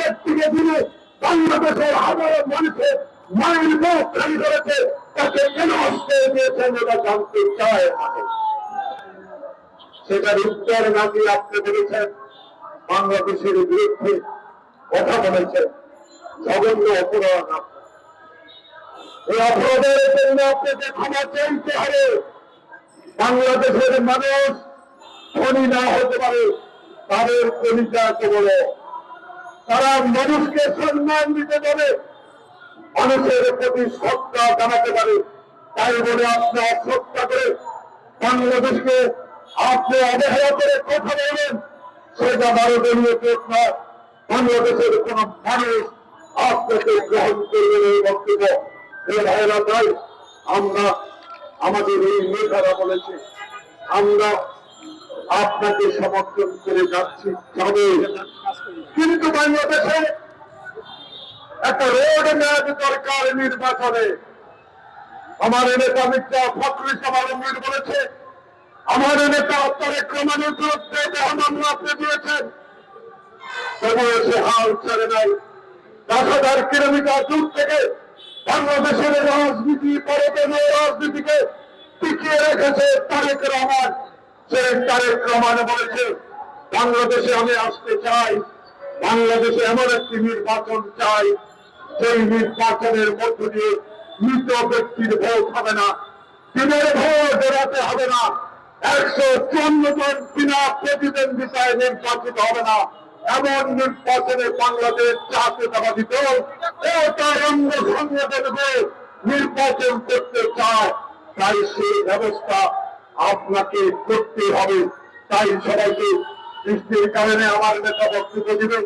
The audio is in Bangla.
ব্যক্তিকে দিলে বাংলাদেশের হাজারো মানুষের মায়ের মুখ খালি করেছে, তাকে কেন আসতে দিয়েছেন এটা জানতে চায়। সেটার উত্তর নাকি আপনি বলেছেন, বাংলাদেশের বিরুদ্ধে কথা বলেছেন। জঘন্য অপরাধ এই অপরাধের জন্য আপনাকে ক্ষমা চাইতে হবে। বাংলাদেশের মানুষ ধনী না হতে পারে, তাদের কবিতা কেবল তারা মানুষকে সম্মান দিতে পারে, মানুষের প্রতি শ্রদ্ধা জানাতে পারে। তাই বলে আপনি অশ্রদ্ধা করে বাংলাদেশকে আপনি অবহেলা করে কথা বলেন সেটা ভারতীয় প্রশ্ন বাংলাদেশের কোন মানুষ আপনাকে গ্রহণ করবে এই বক্তব্য। এ ভাইরা তাই আমরা আমাদের এই নেতারা বলেছে, আমরা আপনাকে সমর্থন করে যাচ্ছি, যাবে। কিন্তু বাংলাদেশে একটা রোড ম্যাপ দরকার নির্বাচনে। আমার নেতা মির্জা ফখরুল ইসলাম বলেছে, আমার নেতা তারেক রহমানের মামলা আপনি দিয়েছেন। তবুও সে হাল ছেড়ে নাই। দশ হাজার কিলোমিটার দূর থেকে বাংলাদেশের রাজনীতি পরবর্তী রাজনীতিকে টিকিয়ে রেখেছে তারেক রহমান। বাংলাদেশে আমি আসতে চাই, বাংলাদেশে এমন একটি নির্বাচন চাই সেই নির্বাচনের মধ্য দিয়ে মৃত ব্যক্তির ভোট হবে না, দিনের ভোট বেরোতে হবে না, একশো চুয়ান্ন জন বিনা প্রতিদ্বন্দ্বিতায় নির্বাচিত হবে না, এমন নির্বাচনে বাংলাদেশ জাতীয়তাবাদী দল ও তার অঙ্গ সংগঠনকে নির্বাচন করতে চায়, তাই সেই ব্যবস্থা আপনাকে করতে হবে। তাই সবাইকে বৃষ্টির কারণে আমার নেতা বক্তব্য দিবে